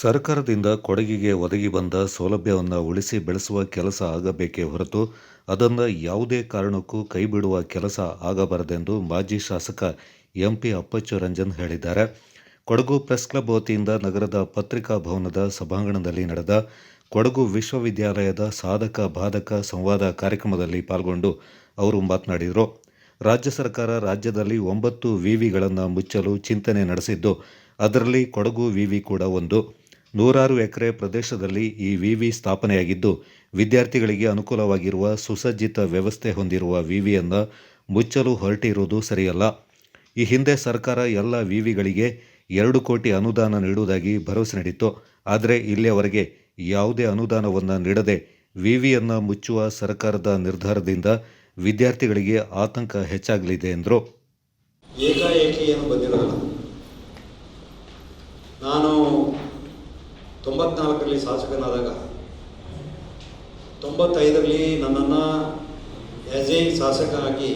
ಸರ್ಕಾರದಿಂದ ಕೊಡಗಿಗೆ ಒದಗಿ ಬಂದ ಸೌಲಭ್ಯವನ್ನು ಉಳಿಸಿ ಬೆಳೆಸುವ ಕೆಲಸ ಆಗಬೇಕೇ ಹೊರತು ಅದನ್ನು ಯಾವುದೇ ಕಾರಣಕ್ಕೂ ಕೈಬಿಡುವ ಕೆಲಸ ಆಗಬಾರದೆಂದು ಮಾಜಿ ಶಾಸಕ ಎಂಪಿ ಅಪ್ಪಚ್ಚು ರಂಜನ್ ಹೇಳಿದ್ದಾರೆ. ಕೊಡಗು ಪ್ರೆಸ್ ಕ್ಲಬ್ ವತಿಯಿಂದ ನಗರದ ಪತ್ರಿಕಾ ಭವನದ ಸಭಾಂಗಣದಲ್ಲಿ ನಡೆದ ಕೊಡಗು ವಿಶ್ವವಿದ್ಯಾಲಯದ ಸಾಧಕ ಬಾಧಕ ಸಂವಾದ ಕಾರ್ಯಕ್ರಮದಲ್ಲಿ ಪಾಲ್ಗೊಂಡು ಅವರು ಮಾತನಾಡಿದರು. ರಾಜ್ಯ ಸರ್ಕಾರ ರಾಜ್ಯದಲ್ಲಿ ಒಂಬತ್ತು ವಿವಿಗಳನ್ನು ಮುಚ್ಚಲು ಚಿಂತನೆ ನಡೆಸಿದ್ದು, ಅದರಲ್ಲಿ ಕೊಡಗು ವಿವಿ ಕೂಡ ಒಂದು. ನೂರಾರು ಎಕರೆ ಪ್ರದೇಶದಲ್ಲಿ ಈ ವಿವಿ ಸ್ಥಾಪನೆಯಾಗಿದ್ದು, ವಿದ್ಯಾರ್ಥಿಗಳಿಗೆ ಅನುಕೂಲವಾಗಿರುವ ಸುಸಜ್ಜಿತ ವ್ಯವಸ್ಥೆ ಹೊಂದಿರುವ ವಿವಿಯನ್ನು ಮುಚ್ಚಲು ಹೊರಟಿರುವುದು ಸರಿಯಲ್ಲ. ಈ ಹಿಂದೆ ಸರ್ಕಾರ ಎಲ್ಲ ವಿವಿಗಳಿಗೆ ಎರಡು ಕೋಟಿ ಅನುದಾನ ನೀಡುವುದಾಗಿ ಭರವಸೆ ನೀಡಿತ್ತು. ಆದರೆ ಇಲ್ಲಿಯವರೆಗೆ ಯಾವುದೇ ಅನುದಾನವನ್ನು ನೀಡದೆ ವಿವಿಯನ್ನು ಮುಚ್ಚುವ ಸರ್ಕಾರದ ನಿರ್ಧಾರದಿಂದ ವಿದ್ಯಾರ್ಥಿಗಳಿಗೆ ಆತಂಕ ಹೆಚ್ಚಾಗಲಿದೆ ಎಂದರು. ಏನು ನಾನು ತೊಂಬತ್ನಾಲ್ಕರಲ್ಲಿ ಶಾಸಕನಾದಾಗ ತೊಂಬತ್ತೈದರಲ್ಲಿ ನನ್ನನ್ನು ಆ್ಯಸ್ ಎ ಶಾಸಕನಾಗಿ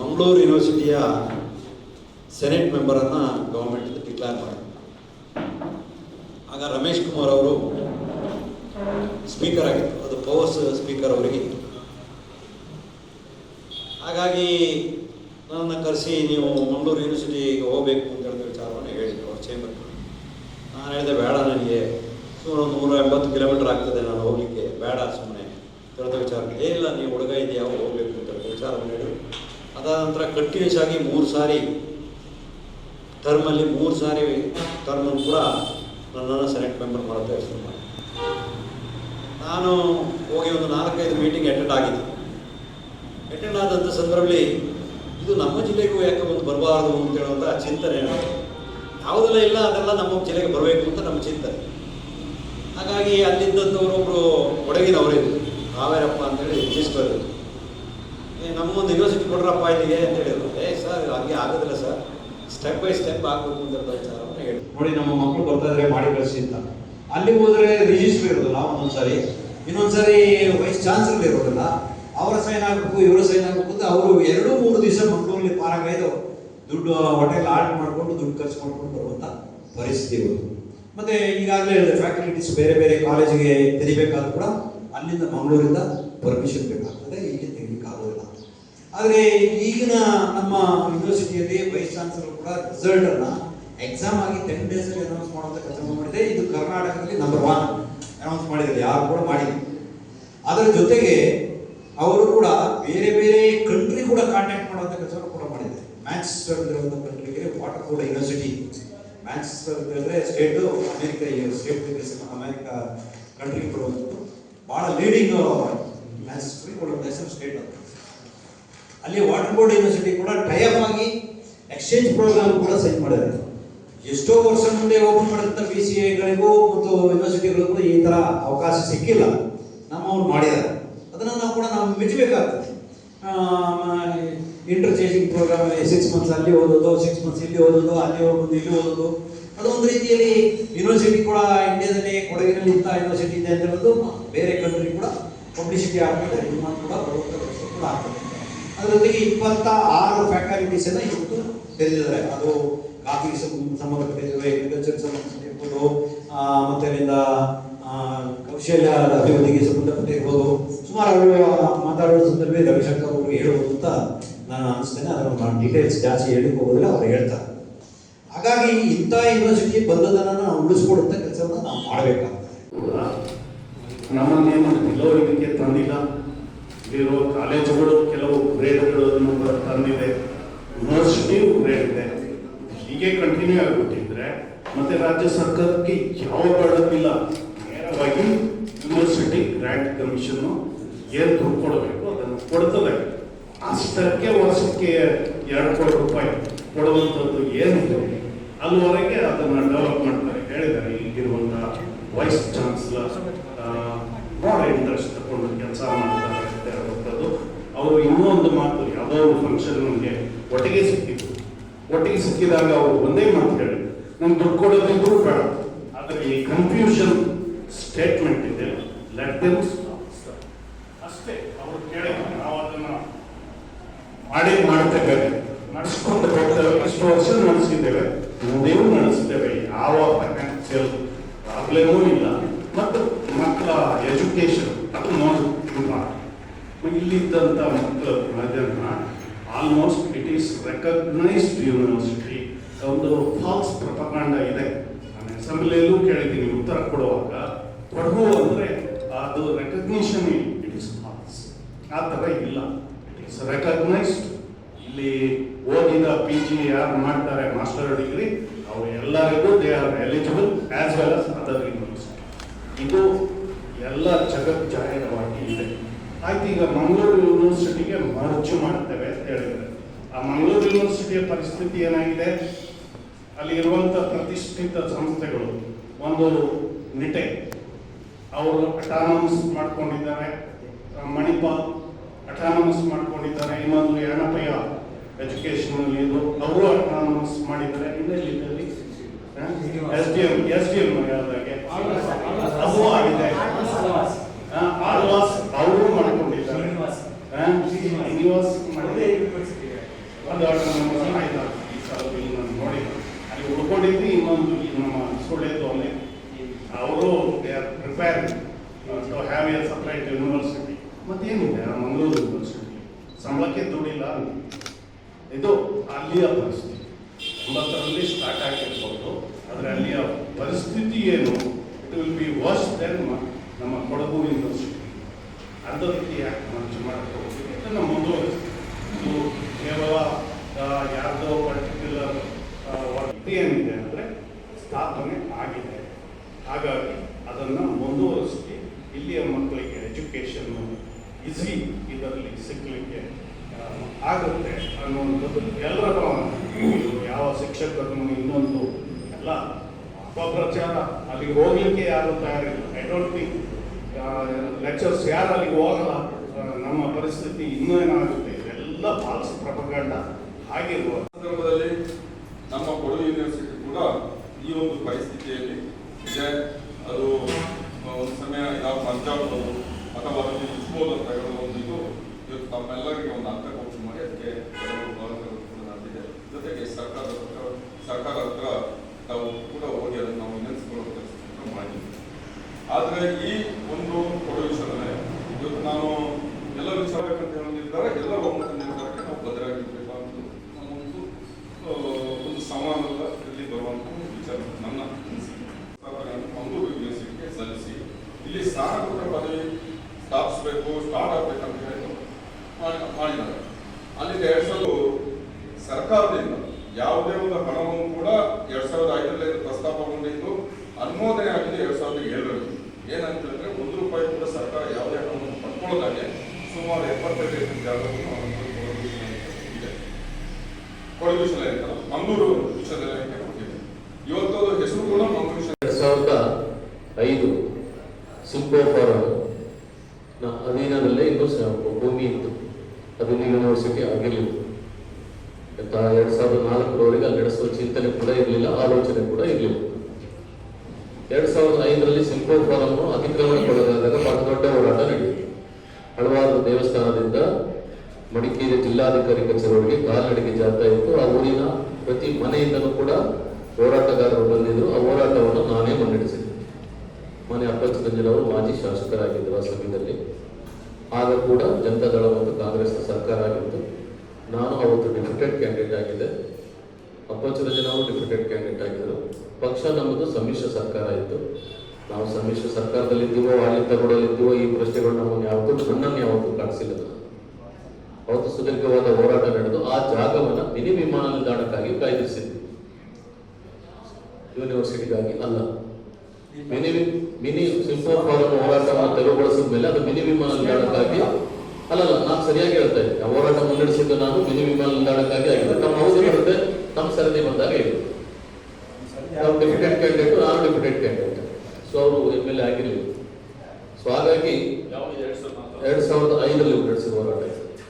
ಮಂಗಳೂರು ಯೂನಿವರ್ಸಿಟಿಯ ಸೆನೆಟ್ ಮೆಂಬರನ್ನು ಗೌರ್ಮೆಂಟ್ ಡಿಕ್ಲೇರ್ ಮಾಡಿದ್ರು ಆಗ ರಮೇಶ್ ಕುಮಾರ್ ಅವರು ಸ್ಪೀಕರ್ ಆಗಿತ್ತು ಅದು ಪವರ್ಸ್ ಸ್ಪೀಕರ್ ಅವರಿಗೆ. ಹಾಗಾಗಿ ನನ್ನನ್ನು ಕರೆಸಿ ನೀವು ಮಂಗಳೂರು ಯೂನಿವರ್ಸಿಟಿಗೆ ಹೋಗಬೇಕು ಅಂತ ಹೇಳಿದ ವಿಚಾರವನ್ನು ಹೇಳಿದ್ರು. ಅವ್ರ ಚೇಂಬರ್ ನಾನು ಹೇಳಿದೆ ಬೇಡ ನನಗೆ. ಸುಮಾರು ಒಂದು ನೂರ ಎಂಬತ್ತು ಕಿಲೋಮೀಟರ್ ಆಗ್ತದೆ ನಾನು ಹೋಗಲಿಕ್ಕೆ. ಬೇಡ ಸುಮ್ಮನೆ ತಿಳಿದ ವಿಚಾರ ಏ ಇಲ್ಲ ನೀವು ಹುಡುಗ ಇದೆಯಾ? ಹೋಗಬೇಕು ಅಂತ ವಿಚಾರ ಹೇಳಿ ಅದಾದ ನಂತರ ಕಂಟಿನ್ಯೂಸ್ ಆಗಿ ಮೂರು ಸಾರಿ ಟರ್ಮಲ್ಲಿ ಮೂರು ಸಾರಿ ಟರ್ಮಲ್ಲಿ ಕೂಡ ನನ್ನನ್ನು ಸೆಲೆಕ್ಟ್ ಮೆಂಬರ್ ಮಾಡುತ್ತೆ ಮಾಡಿ ನಾನು ಹೋಗಿ ಒಂದು ನಾಲ್ಕೈದು ಮೀಟಿಂಗ್ ಅಟೆಂಡ್ ಆಗಿದ್ದೆ. ಅಟೆಂಡ್ ಆದಂಥ ಸಂದರ್ಭದಲ್ಲಿ ಇದು ನಮ್ಮ ಜಿಲ್ಲೆಗೂ ಯಾಕೆ ಒಂದು ಬರಬಾರದು ಅಂತ ಹೇಳುವಂಥ ಚಿಂತನೆ ಯಾವುದೆಲ್ಲ ಇಲ್ಲ, ಅದೆಲ್ಲ ನಮ್ಮ ಜಿಲ್ಲೆಗೆ ಬರಬೇಕು ಅಂತ ನಮ್ಮ ಚಿಂತನೆ. ಹಾಗಾಗಿ ಅಲ್ಲಿದ್ದಂಥವರೊಬ್ಬರು ಕೊಡಗಿನವರಿದ್ರು ಕಾವೇರಪ್ಪ ಅಂತೇಳಿ ರಿಜಿಸ್ಟರ್ ನಮ್ಮೊಂದು ಯೂನಿವರ್ಸಿಟಿ ಕೊಡ್ರಪ್ಪ ಇಲ್ಲಿಗೆ ಅಂತ ಹೇಳಿದ್ರು. ಏ, ಸರ್, ಹಾಗೆ ಆಗೋದಿಲ್ಲ ಸರ್. ಸ್ಟೆಪ್ ಬೈ ಸ್ಟೆಪ್ ಆಗಬೇಕು ಅಂತ ಹೇಳಿ ನೋಡಿ, ನಮ್ಮ ಮಕ್ಕಳು ಬರ್ತಾ ಇದ್ರೆ, ಮಾಡಿ ಕಳಿಸಿ ಅಂತ. ಅಲ್ಲಿ ಹೋದ್ರೆ ರಿಜಿಸ್ಟರ್ ಇರೋದಿಲ್ಲ ಒಂದೊಂದ್ಸರಿ. ಇನ್ನೊಂದ್ಸರಿ ವೈಸ್ ಚಾನ್ಸಲರ್ ಇರೋದಿಲ್ಲ, ಅವರ ಸೈನ್ ಆಗಬೇಕು ಇವರ ಸೈನ್ ಆಗಬೇಕು ಅಂತ ಅವರು ಎರಡು, ಮೂರು ದಿವಸ ಮಂಗಳೂರಲ್ಲಿ ಪಾರಾಗೈದು ದುಡ್ಡು, ಹೋಟೆಲ್ ಆರ್ಡರ್ ಮಾಡಿಕೊಂಡು ದುಡ್ಡು ಖರ್ಚು ಮಾಡ್ಕೊಂಡು ಬರುವಂಥ ಪರಿಸ್ಥಿತಿಗಳು ಮತ್ತೆ ಈಗಾಗಲೇ ಹೇಳಿದೆ ಫ್ಯಾಕಲ್ಟೀಸ್ ಬೇರೆ ಬೇರೆ ಕಾಲೇಜಿಗೆ ತೆರಿಬೇಕಾದ್ರೂ ಕೂಡ ಅಲ್ಲಿಂದ ಮಂಗಳೂರಿಂದ ಪರ್ಮಿಷನ್ ಬೇಕಾಗ್ತದೆ ಇಲ್ಲಿ ತೆಗಿಲಿಕ್ಕೆ ಆಗೋದಿಲ್ಲ ಆದರೆ ಈಗಿನ ನಮ್ಮ ಯೂನಿವರ್ಸಿಟಿಯಲ್ಲಿ ವೈಸ್ ಚಾನ್ಸಲರ್ ಕೂಡ ರಿಸಲ್ಟ್ ಅನ್ನ ಎಕ್ಸಾಮ್ ಆಗಿ ಟೆನ್ ಡೇಸ್ ಅಲ್ಲಿ ಅನೌನ್ಸ್ ಮಾಡುವಂತ ಕೆಲಸ ಮಾಡಿದೆ. ಇದು ಕರ್ನಾಟಕದಲ್ಲಿ ನಂಬರ್ ಒನ್ ಅನೌನ್ಸ್ ಮಾಡಿದ್ದಾರೆ, ಯಾರು ಕೂಡ ಮಾಡಿಲ್ಲ. ಅದರ ಜೊತೆಗೆ ಅವರು ಕೂಡ ಬೇರೆ ಬೇರೆ ಕಂಟ್ರಿ ಕೂಡ ಕಾಂಟ್ಯಾಕ್ಟ್ ಮಾಡುವಂತ ಕೆಲಸವನ್ನು ಕೂಡ ಮಾಡಿದ್ದಾರೆ. ಮ್ಯಾಂಚೆಸ್ಟರ್ ಒಂದು ವಾಟರ್ ಕೂಡ ಯೂನಿವರ್ಸಿಟಿ ಮ್ಯಾಂಚೆಸ್ಟರ್ ಅಂದರೆ state America state America country ಕೊಡುವಂಥದ್ದು ಭಾಳ ಲೀಡಿಂಗ್ ಮ್ಯಾಂಚೆಸ್ಟರ್ ಕೊಡುವಂಥ ಸ್ಟೇಟ್ ಅದು. ಅಲ್ಲಿ ವಾಟರ್ ಬೋರ್ಡ್ ಯೂನಿವರ್ಸಿಟಿ ಕೂಡ ಟೈಅಪ್ ಆಗಿ ಎಕ್ಸ್ಚೇಂಜ್ ಪ್ರೋಗ್ರಾಮ್ ಕೂಡ ಸೆಟ್ ಮಾಡಿದ್ದಾರೆ ಎಷ್ಟೋ ವರ್ಷ ಮುಂದೆ ಓಪನ್ ಮಾಡಿದಂಥ ಬಿ ಸಿ ಎಗಳಿಗೂ ಮತ್ತು ಯೂನಿವರ್ಸಿಟಿಗಳಿಗೂ ಈ ಥರ ಅವಕಾಶ ಸಿಕ್ಕಿಲ್ಲ. ನಮ್ಮವ್ರು ಮಾಡಿದ್ದಾರೆ. ಅದನ್ನು ನಾವು ಕೂಡ ನಾವು ಮೆಚ್ಚಬೇಕಾಗ್ತದೆ. ಇಂಟರ್ಚೇಂಜಿಂಗ್ ಪ್ರೋಗ್ರಾಮ್ ಸಿಕ್ಸ್ ಮಂತ್ಸ್ ಅಲ್ಲಿ ಓದೋದು ಸಿಕ್ಸ್ ಮಂತ್ಸ್ ಇಲ್ಲಿ ಓದೋದು, ಅಲ್ಲಿ ಹೋಗೋದು, ಇಲ್ಲಿ ಓದೋದು. ಅದೊಂದು ರೀತಿಯಲ್ಲಿ ಯೂನಿವರ್ಸಿಟಿ ಕೂಡ ಇಂಡಿಯಾದಲ್ಲಿ ಕೊಡಗಿನಲ್ಲಿ ಇಂಥ ಯೂನಿವರ್ಸಿಟಿ ಇದೆ ಅಂತ ಹೇಳೋದು ಬೇರೆ ಕಂಟ್ರಿ ಕೂಡ ಪಬ್ಲಿಸಿಟಿ ಆಗ್ತದೆ ಡಿಮಾಂಡ್ ಕೂಡ ಬರುವಂಥ ಕೂಡ ಆಗ್ತದೆ. ಅದರೊಂದಿಗೆ ಇಪ್ಪತ್ತ ಆರು ಫ್ಯಾಕಲ್ಟೀಸ್ ಎಲ್ಲ ಇವತ್ತು ತೆರೆದಿದ್ದಾರೆ. ಅದು ಕಾಫಿ ಸಂಬಂಧಪಟ್ಟಿರ್ತವೆ ಅಗ್ರಿಕಲ್ಚರ್ ಸಂಬಂಧಪಟ್ಟಿರ್ಬೋದು ಮತ್ತೆ ಅಲ್ಲಿಂದ ಕೌಶಲ್ಯ ಅಭಿವೃದ್ಧಿಗೆ ಸಂಬಂಧಪಟ್ಟಿರ್ಬೋದು. ಸುಮಾರು ಮಾತಾಡೋ ಸಂದರ್ಭದಲ್ಲಿ ರವಿಶಂಕರ್ ಅವರು ಹೇಳ್ಬೋದು ಅಂತ ನಾನು ಅನಿಸ್ತೇನೆ, ಅದನ್ನು ನಾನು ಡೀಟೇಲ್ಸ್ ಜಾಸ್ತಿ ಹೇಳಕ್ಕೆ ಹೋಗೋದಿಲ್ಲ ಅವ್ರು ಹೇಳ್ತಾರೆ. ಹಾಗಾಗಿ ಇಂಥ ಯೂನಿವರ್ಸಿಟಿ ಬಂದದನ್ನು ನಾವು ಉಳಿಸ್ಕೊಡುವಂಥ ಕೆಲಸವನ್ನು ನಾವು ಮಾಡಬೇಕಾಗ್ತದೆ. ನಮ್ಮನ್ನೇನು ಇದಕ್ಕೆ ತಂದಿಲ್ಲ. ಇಲ್ಲಿರುವ ಕಾಲೇಜುಗಳು ಕೆಲವು ಗ್ರೇಡ್ಗಳನ್ನು ತಂದಿದೆ ಯೂನಿವರ್ಸಿಟಿಯು ಗ್ರೇಡ್ ಇದೆ. ಹೀಗೆ ಕಂಟಿನ್ಯೂ ಆಗಿಬಿಟ್ಟಿದ್ರೆ ಮತ್ತೆ ರಾಜ್ಯ ಸರ್ಕಾರಕ್ಕೆ ಯಾವ ಬಡವಿಲ್ಲ ನೇರವಾಗಿ ಯೂನಿವರ್ಸಿಟಿ ಗ್ರ್ಯಾಂಟ್ ಕಮಿಷನ್ನು ಏನು ದುಡ್ಡು ಕೊಡಬೇಕು ಅದನ್ನು ಕೊಡ್ತದೆ. ಅಷ್ಟಕ್ಕೆ ವರ್ಷಕ್ಕೆ ಎರಡು ಕೋಟಿ ರೂಪಾಯಿ ಕೊಡುವಂಥದ್ದು ಏನಿದೆ ಅಲ್ಲಿವರೆಗೆ ಅದನ್ನು ಡೆವಲಪ್ ಮಾಡ್ತಾರೆ. ಹೇಳಿದ್ದಾರೆ, ಈಗಿರುವಂಥ ವೈಸ್ ಚಾನ್ಸಲರ್ ಭಾಳ ಇಂಟ್ರೆಸ್ಟ್ ತಗೊಂಡು ಕೆಲಸ ಮಾಡ್ತಾರೆ ಅವರು ಇನ್ನೂ ಒಂದು ಮಾತು, ಯಾವುದೋ ಒಂದು ಫಂಕ್ಷನ್ ನಮಗೆ ಒಟ್ಟಿಗೆ ಸಿಕ್ಕಿತ್ತು. ಒಟ್ಟಿಗೆ ಸಿಕ್ಕಿದಾಗ ಅವರು ಒಂದೇ ಮಾತು ಹೇಳಿ ನಮ್ಗೆ ದುಡ್ಡು ಕೊಡೋದಿದ್ರು ಬೇಡ. ಆದರೆ ಈ ಕನ್ಫ್ಯೂಷನ್ ಸ್ಟೇಟ್ಮೆಂಟ್ ಇದೆ. ಲೆಟ್ ದೆಮ್ ಅಷ್ಟೇ ಅವರು ಕೇಳಿ ನಾವು ಅದನ್ನು ಮಾಡಿ ಮಾಡ್ತೇವೆ ನಡೆಸ್ಕೊಂಡು ಹೋಗ್ತೇವೆ ಇಷ್ಟು ವರ್ಷ ನಡೆಸಿದ್ದೇವೆ ಮುಂದೆಯೂ ನಡೆಸ್ತೇವೆ ಯಾವ ಫೈನಾನ್ಷಿಯಲ್ ಪ್ರಾಬ್ಲಮೂ ಇಲ್ಲ ಮತ್ತು ಮಕ್ಕಳ ಎಜುಕೇಶನ್ ಅದು ಮೋಸ್ಟ್ ಇಂಪಾರ್ಟೆಂಟ್ ಇಲ್ಲಿದ್ದಂಥ ಮಕ್ಕಳ ಮಾಧ್ಯಮ almost it is recognised university ಒಂದು ಫಾಲ್ಸ್ ಪ್ರಪಕಾಂಡ ಇದೆ. ನಾನು ಅಸೆಂಬ್ಲಿಯಲ್ಲೂ ಕೇಳಿದ್ದೀನಿ, ಉತ್ತರ ಕೊಡುವಾಗ. ಕೊಡಗು ಅಂದರೆ ಅದು ರೆಕಗ್ನಿಷನ್ ಇಟ್ ಈಸ್ ಫಾಲ್ಸ್ ಆ ಥರ ಇಲ್ಲ. ಇಟ್ ಈಸ್ ರೆಕಗ್ನೈಸ್ಡ್ ಇಲ್ಲಿ ಓದಿದ ಪಿ ಜಿ ಯಾರು ಮಾಡ್ತಾರೆ ಮಾಸ್ಟರ್ ಡಿಗ್ರಿ ಅವರು ಎಲ್ಲರಿಗೂ they are eligible as well as other university ಇದು ಎಲ್ಲ ಜಗತ್ ಜಾಹೀರವಾಗಿ ಇದೆ. ಆಯ್ತು, ಈಗ ಮಂಗಳೂರು ಯೂನಿವರ್ಸಿಟಿಗೆ ಮರ್ಜು ಮಾಡ್ತೇವೆ ಅಂತ ಹೇಳಿದ್ರೆ ಆ ಮಂಗಳೂರು ಯೂನಿವರ್ಸಿಟಿಯ ಪರಿಸ್ಥಿತಿ ಏನಾಗಿದೆ? ಅಲ್ಲಿ ಇರುವಂಥ ಪ್ರತಿಷ್ಠಿತ ಸಂಸ್ಥೆಗಳು ಒಂದು ನಿಟೆ, ಅವರು ಅಟಾನಮಸ್ ಮಾಡ್ಕೊಂಡಿದ್ದಾರೆ. ಮಣಿಪಾಲ್ ಅಟಾನಮಸ್ ಮಾಡ್ಕೊಂಡಿದ್ದಾರೆ. ಇನ್ನೊಂದು ಯಾಣಪಯ್ಯ ಎಜುಕೇಶನ್ ಇದು, ಅವರು ಅಟಾನಮಸ್ ಮಾಡಿದ್ದಾರೆ. ಇಲ್ಲಿ S D M S D M ಯಾವ್ದಾಗೆ ಅದು ಆಗಿದೆ ಆಳ್ವಾಸ್ ಅವರು ಮಾಡ್ಕೊಂಡಿದ್ದಾರೆ ಶ್ರೀನಿವಾಸ್ ಮಾಡಿದ್ದಾರೆ ಒಂದು ನಮ್ಮ ಆಯ್ತು ಈ ಸಲ ನಾನು ಅಲ್ಲಿ ಉಳ್ಕೊಂಡಿದ್ದು ಇನ್ನೊಂದು ನಮ್ಮ ಸುಳ್ಳೆದು ಅಲ್ಲಿ ಅವರು they are prepare to have a separate university ಮತ್ತೇನಿದೆ ಆ ಮಂಗಳೂರು ಯೂನಿವರ್ಸಿಟಿ ಸಂಬಳಕ್ಕೆ ದುಡ್ಡಿಲ್ಲ ಇದು ಅಲ್ಲಿಯ ಪರಿಸ್ಥಿತಿ ಒಂಬತ್ತರಲ್ಲಿ ಸ್ಟಾರ್ಟ್ ಆಗಿರ್ಬೋದು ಅಲ್ಲಿಯ ಪರಿಸ್ಥಿತಿ ಏನು? It will be worse then ನಮ್ಮ ಕೊಡಗು ಯೂನಿವರ್ಸಿಟಿ ರೀತಿ ಯಾಕೆ ಮಂಚು ಮಾಡಬಹುದು ಇದನ್ನು ಮುಂದುವರಿಸ್ತೀವಿ ಇದು ಕೇವಲ ಯಾರ್ದೋ ಪರ್ಟಿಕ್ಯುಲರ್ ಏನಿದೆ ಅಂದರೆ ಸ್ಥಾಪನೆ ಆಗಿದೆ. ಹಾಗಾಗಿ ಅದನ್ನು ಮುಂದುವರಿಸಿ ಇಲ್ಲಿಯ ಮಕ್ಕಳಿಗೆ ಎಜುಕೇಷನ್ ಈಸಿ ಇದರಲ್ಲಿ ಸಿಕ್ಕಲಿಕ್ಕೆ ಆಗುತ್ತೆ ಅನ್ನುವಂಥದ್ದು ಎಲ್ಲರ ಯಾವ ಶಿಕ್ಷಕರನ್ನು ಇನ್ನೊಂದು ಎಲ್ಲ ಅಪಪ್ರಚಾರ ಅಲ್ಲಿಗೆ ಹೋಗ್ಲಿಕ್ಕೆ ಯಾರು ತಯಾರಿಲ್ಲ. ಐ ಡೋಂಟ್ ಥಿಂಕ್ ಲೆಕ್ಚರ್ಸ್ ಯಾರು ಅಲ್ಲಿಗೆ ಹೋಗಲ್ಲ. ನಮ್ಮ ಪರಿಸ್ಥಿತಿ ಇನ್ನೂ ಏನಾಗುತ್ತೆ? ಇದೆಲ್ಲ ಫಾಲ್ಸ್ ಪ್ರಪಗಂಡ ಹಾಗೆ ಸಂದರ್ಭದಲ್ಲಿ ನಮ್ಮ ಕೊಡಗು ಯೂನಿವರ್ಸಿಟಿ ಕೂಡ ಈ ಒಂದು ಪರಿಸ್ಥಿತಿಯಲ್ಲಿ ಇದೆ ಅದು ಆ, ಒಂದು ಸಮಯ ಯಾವ ಪಂಜಾಬ್ ಅಥವಾ ಇಸ್ಬೋದು ಅಂತ ಹೇಳೋ ಒಂದು ಇದು ಇವತ್ತು ತಮ್ಮೆಲ್ಲರಿಗೆ ಒಂದು ಅಂಕ ಕೊಟ್ಟು ಮಾಡಿ ಅದಕ್ಕೆ ಕೆಲವು ಗೌರವಗಳು ಕೂಡ ನಡೆದಿದೆ ಜೊತೆಗೆ ಸರ್ಕಾರದ ಹತ್ರ ಸರ್ಕಾರ ಹತ್ರ ನಾವು ಕೂಡ ಹೋಗಿ ಅದನ್ನು ನಾವು ವಿನಂತಿಸಿಕೊಳ್ಳೋ ಕೆಲಸ ಮಾಡಿದ್ದೀವಿ ಆದರೆ ಈ ಒಂದು ಕೊಡೋ ವಿಷಯದಲ್ಲಿ ಇವತ್ತು ನಾನು ಎಲ್ಲ ವಿಚಾರಬೇಕಂತ ಹೇಳೋ ನಿರ್ಧಾರ ಎಲ್ಲರ ಒಮ್ಮತ ನಿರ್ಧಾರಕ್ಕೆ ನಾವು ಬದ್ಧರಾಗಿರ್ಬೇಕು ಅಂತ ನಮ್ಮ ಒಂದು ಆ, ಒಂದು ಸಮಾನದಲ್ಲಿ ಬರುವಂತ ಒಂದು ವಿಚಾರ ನನ್ನ ಅನಿಸಿಕೆ ಸರ್ಕಾರವನ್ನು ಮಂಗಳೂರು ಯೂನಿವರ್ಸಿಟಿಗೆ ಸಲ್ಲಿಸಿ ಇಲ್ಲಿ ಸ್ನಾತಕೋತ್ತರ ಪದವಿ ಸ್ಥಾಪಿಸಬೇಕು ಸ್ಟಾರ್ಟ್ ಆಗ್ಬೇಕಂತ ಹೇಳಿ ಮಾಡಿ ಮಾಡಿದ್ದಾರೆ ಅಲ್ಲಿಗೆ ಎರಡ್ ಸಾವಿರದ ಸರ್ಕಾರದಿಂದ ಯಾವುದೇ ಒಂದು ಹಣವನ್ನು ಕೂಡ ಎರಡ್ ಸಾವಿರದ ಐದರಲ್ಲಿ ಇದು ಪ್ರಸ್ತಾಪಗೊಂಡಿದ್ದು ಅನುಮೋದನೆ ಆಗಿದೆ ಎರಡ್ ಸಾವಿರದ ಏಳರಲ್ಲಿ. ಏನಂತ ಹೇಳಿದ್ರೆ ಒಂದು ರೂಪಾಯಿ ಕೂಡ ಸರ್ಕಾರ ಯಾವುದೇ ಹಣವನ್ನು ಪಡ್ಕೊಳ್ಳೋದಾಗೆ ಸುಮಾರು ಎಪ್ಪತ್ತೈದು ಇದೆ. ಕೊಡಗು ವಿಶ್ವವಿದ್ಯಾಲಯ ಮಂಗಳೂರು ವಿಶ್ವವಿದ್ಯಾಲಯಕ್ಕೆ ಕೊಟ್ಟಿದೆ. ಇವತ್ತು ಹೆಸರು ಕೂಡ ಮಂಗಳೂರು ಎರಡ್ ಸಾವಿರದ ಐದು ಸಿಂಪೋ ಫಾರಂ ನ ಅಧೀನದಲ್ಲೇ ಇನ್ನೂ ಭೂಮಿ ಇತ್ತು ಅದು ಯೂನಿವರ್ಸಿಟಿ ಆಗಿರಲಿಲ್ಲ. ಎರಡು ಸಾವಿರದ ನಾಲ್ಕರವರೆಗೆ ಅಲ್ಲಿ ನಡೆಸುವ ಚಿಂತನೆ ಕೂಡ ಇರಲಿಲ್ಲ, ಆಲೋಚನೆ ಕೂಡ ಇರಲಿಲ್ಲ. ಎರಡ್ ಸಾವಿರದ ಐದರಲ್ಲಿ ಸಿಂಪೋ ಫಾರಂ ಅತಿಕ್ರಮಣಕ್ಕೊಳಗಾದಾಗ ಬಹಳ ದೊಡ್ಡ ಹೋರಾಟ ನಡೆಯಿತು. ಹಲವಾರು ದೇವಸ್ಥಾನದಿಂದ ಮಡಿಕೇರಿ ಜಿಲ್ಲಾಧಿಕಾರಿ ಕಚೇರಿಗೆ ಕಾಲ್ನಡಿಗೆ ಜಾತಾ ಇತ್ತು. ಆ ಊರಿನ ಪ್ರತಿ ಮನೆಯಿಂದಲೂ ಕೂಡ ಹೋರಾಟಗಾರರು ಬಂದಿದ್ರು. ಆ ಹೋರಾಟವನ್ನು ನಾನೇ ಮುನ್ನಡೆಸಿದ್ದೆ ಮನೆ ಅಪ್ಪಚ್ಚರಂಜನವರು ಮಾಜಿ ಶಾಸಕರಾಗಿದ್ದರು ಆ ಸಮಯದಲ್ಲಿ. ಆಗ ಕೂಡ ಜನತಾದಳ ಮತ್ತು ಕಾಂಗ್ರೆಸ್ ಸರ್ಕಾರ ಆಗಿತ್ತು. ನಾನು ಅವತ್ತು ಡೆಪ್ಯುಟೆಡ್ ಕ್ಯಾಂಡಿಡೇಟ್ ಆಗಿದ್ದೆ ಅಪ್ಪಚ್ಚರಂಜನ ಅವರು ಡೆಪ್ಯುಟೆಡ್ ಕ್ಯಾಂಡಿಡೇಟ್ ಆಗಿದ್ದರು. ಪಕ್ಷ ನಮ್ಮದು ಸಮ್ಮಿಶ್ರ ಸರ್ಕಾರ ಇತ್ತು. ನಾವು ಸಮ್ಮಿಶ್ರ ಸರ್ಕಾರದಲ್ಲಿದ್ದೀವೋ ಆಡಳಿತ ಕೊಡಲಿದ್ದೀವೋ ಈ ಪ್ರಶ್ನೆಗಳು ನಮ್ಮನ್ನು ಯಾವತ್ತೂ, ನನ್ನನ್ನು ಯಾವತ್ತೂ ಕಾಣಿಸಿಲ್ಲ. ಅವತ್ತು ಸುದೀರ್ಘವಾದ ಹೋರಾಟ ನಡೆದು ಆ ಜಾಗವನ್ನು ಮಿನಿ ವಿಮಾನ ನಿಲ್ದಾಣಕ್ಕಾಗಿ ಕಾಯ್ದಿರಿಸಿದ್ವಿ. ಯೂನಿವರ್ಸಿಟಿಗಾಗಿ ಅಲ್ಲ. ಮಿನಿ ಮಿನಿ ಸಿಂಪಲ್ ಫಾರಂ ಹೋರಾಟವನ್ನು ತೆರವುಗೊಳಿಸಿದ ಮೇಲೆ ಅದು ಮಿನಿ ವಿಮಾನ ನಿಲ್ದಾಣಕ್ಕಾಗಿ ಅಲ್ಲಲ್ಲ, ನಾನು ಸರಿಯಾಗಿ ಹೇಳ್ತಾ ಇದ್ದೆ ಹೋರಾಟ ಮುನ್ನಡೆಸಿದ್ದು ನಾನು ಮಿನಿ ವಿಮಾನ ನಿಲ್ದಾಣಕ್ಕಾಗಿ ಆಗಿದೆ ನಮ್ಮ ಅವಧಿ ಬರುತ್ತೆ ನಮ್ಮ ಸರದಿ ಬಂದಾಗ ಇದೆ ನಾವು ಡೆಪ್ಯೂಟೆಡ್ ಕ್ಯಾಂಡಿಡೇಟ್ ನಾನು ಡೆಪ್ಯೂಟೆಡ್ ಕ್ಯಾಂಡಿಡೇಟ್ ಸೊ ಅವರು ಎಂ ಎಲ್ ಎ ಆಗಿರಲಿಲ್ಲ ಸೊ ಹಾಗಾಗಿ ಎರಡ್ ಸಾವಿರದ ಐದರಲ್ಲಿ ನಡೆಸಿದ ಹೋರಾಟ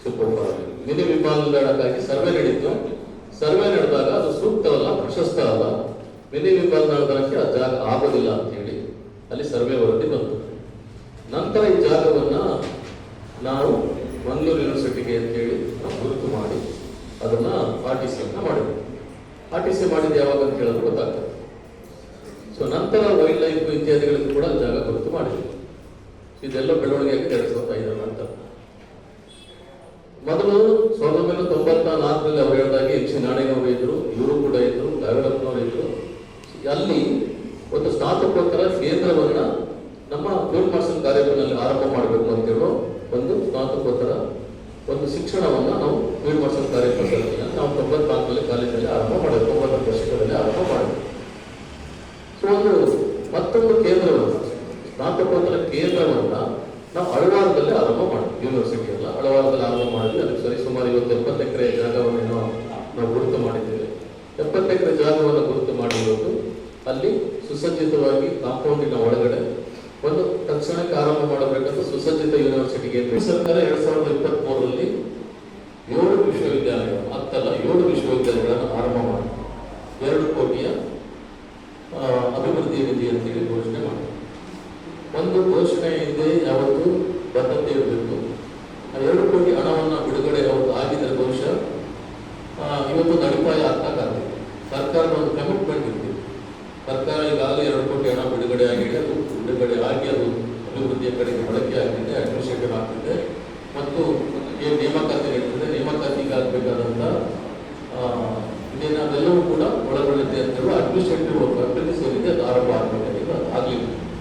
ಸೂಪರ್ ಫಾರಂ ಮಿನಿ ವಿಮಾನ ನಿಲ್ದಾಣಕ್ಕಾಗಿ ಸರ್ವೆ ನಡೀತು ಸರ್ವೆ ನಡೆದಾಗ ಅದು ಸೂಕ್ತವಲ್ಲ ಪ್ರಶಸ್ತ ಅಲ್ಲ ಮಿನಿ ವಿಮಾನ ನಿಲ್ದಾಣಕ್ಕೆ ಆ ಜಾಗ ಆಗೋದಿಲ್ಲ ಅಂತ ಹೇಳಿ ಅಲ್ಲಿ ಸರ್ವೆ ವರದಿ ಬಂತು. ನಂತರ ಈ ಜಾಗವನ್ನ ನಾವು ಮಂಗಳೂರು ಯೂನಿವರ್ಸಿಟಿಗೆ ಅಂತ ಹೇಳಿ ಗುರುತು ಮಾಡಿ ಅದನ್ನ ಆರ್ ಟಿ ಸಿ ಮಾಡಿದ್ವಿ. ಆರ್ ಟಿ ಸಿ ಮಾಡಿದ್ದು ಯಾವಾಗ ಅಂತ ಹೇಳೋದು ಗೊತ್ತಾಗ್ತದೆ. ಸೊ ನಂತರ ವೈಲ್ಡ್ ಲೈಫ್ ಇತ್ಯಾದಿಗಳಿಗೂ ಕೂಡ ಜಾಗ ಗುರುತು ಮಾಡಿದೆ ಇದೆಲ್ಲ ಬೆಳವಣಿಗೆ ಆಗಿದೆ ಎರಡ್ ಮೊದಲು ಸಾವಿರದ ಒಂಬೈನೂರ ತೊಂಬತ್ತ ನಾಲ್ಕರಲ್ಲಿ ಅವರು ಹೇಳಿದಾಗೆ ಎಚ್ ಸಿ ನಾಣಯ್ಯನವರು ಇದ್ರು, ಇವರು ಕೂಡ ಇದ್ರು ಗಾವಿರಪ್ಪನವರು ಇದ್ರು. ಅಲ್ಲಿ ಒಂದು ಸ್ನಾತಕೋತ್ತರ ಕೇಂದ್ರವನ್ನ ನಮ್ಮ ಫೀಲ್ಡ್ ಮಾರ್ಷಲ್ ಕಾರ್ಯಕ್ರಮದಲ್ಲಿ ಆರಂಭ ಮಾಡಬೇಕು ಅಂತ ಹೇಳೋ ಒಂದು ಸ್ನಾತಕೋತ್ತರ ಒಂದು ಶಿಕ್ಷಣವನ್ನ ನಾವು ಫೀಲ್ಡ್ ಮಾರ್ಷಲ್ ಕಾರ್ಯಕ್ರಮದಲ್ಲಿ ನಾವು ತೊಂಬತ್ನಾಲ್ಕರಲ್ಲಿ ಕಾಲೇಜಲ್ಲಿ ಆರಂಭ ಮಾಡಿದ್ವಿ ತೊಂಬತ್ತರ ದಶಕದಲ್ಲಿ ಆರಂಭ ಮಾಡಿದ್ವಿ ಸೊ ಒಂದು ಮತ್ತೊಂದು ಕೇಂದ್ರವನ್ನ ಸ್ನಾತಕೋತ್ತರ ಕೇಂದ್ರವನ್ನ ನಾವು ಅಳವಾರದಲ್ಲಿ ಆರಂಭ ಮಾಡಿದ್ವಿ ಯೂನಿವರ್ಸಿಟಿ ಅಲ್ಲ ಅಳವಾರದಲ್ಲಿ ಆರಂಭ ಮಾಡಿದ್ವಿ ಅದಕ್ಕೆ ಸರಿ ಸುಮಾರು ಇವತ್ತು ಎಪ್ಪತ್ತು ಎಕರೆ ಜಾಗವನ್ನು ನಾವು ನಾವು ಗುರುತು ಮಾಡಿದ್ದೇವೆ ಎಪ್ಪತ್ತು ಎಕರೆ ಜಾಗವನ್ನು ಗುರುತು ಮಾಡಿರೋದು ಅಲ್ಲಿ ಸುಸಜ್ಜಿತವಾಗಿ ಕಾಂಪೌಂಡಿನ ಒಳಗಡೆ ಒಂದು ತಕ್ಷಣಕ್ಕೆ ಆರಂಭ ಮಾಡಬೇಕಂತ ಸುಸಜ್ಜಿತ ಯೂನಿವರ್ಸಿಟಿಗೆ ಸರ್ಕಾರ ಎರಡ್ ಸಾವಿರದ ಇಪ್ಪತ್ತ್ ಮೂರರಲ್ಲಿ ಏಳು ವಿಶ್ವವಿದ್ಯಾಲಯ, ಹತ್ತಲ್ಲ, ಏಳು ವಿಶ್ವವಿದ್ಯಾಲಯಗಳನ್ನು ಆರಂಭ ಮಾಡಿ ಎರಡು ಕೋಟಿಯ ಅಭಿವೃದ್ಧಿ ನಿಧಿ ಅಂತೇಳಿ ಘೋಷಣೆ ಮಾಡಿ ಒಂದು ಘೋಷಣೆ ಇದೆ, ಯಾವತ್ತು? ಬದ್ಧತೆ ಇರಬೇಕು. ಎರಡು ಕೋಟಿ ಹಣವನ್ನು ಬಿಡುಗಡೆ ಯಾವತ್ತು ಆಗಿದ್ರೆ ಬಹುಶಃ ಇವತ್ತು ಅಡಿಪಾಯ ಆಗ್ತಕ್ಕಾಗ್ತದೆ ಸರ್ಕಾರದ ಒಂದು ಕಮಿಟ್ಮೆಂಟ್ ಇರ್ತೀವಿ ಸರ್ಕಾರ ಈಗಾಗಲೇ ಎರಡು ಕೋಟಿ ಹಣ ಬಿಡುಗಡೆ ಆಗಿದೆ, ಅದು ಬಿಡುಗಡೆ ಆಗಿ ಅದು ಅಭಿವೃದ್ಧಿಯ ಕಡೆಗೆ ಬಳಕೆ ಆಗ್ತಿದೆ ಆಗ್ತಿದೆ ಮತ್ತು ಏನು ನೇಮಕಾತಿ ಇರ್ತದೆ ನೇಮಕಾತಿಗೆ ಆಗಬೇಕಾದಂಥ ಇದೇನು ಅದೆಲ್ಲವೂ ಕೂಡ ಒಳಗೊಳ್ಳುತ್ತೆ ಅಂತ ಹೇಳುವ ಅಡ್ಮಿನಿಸ್ಟ್ರೇಟಿವ್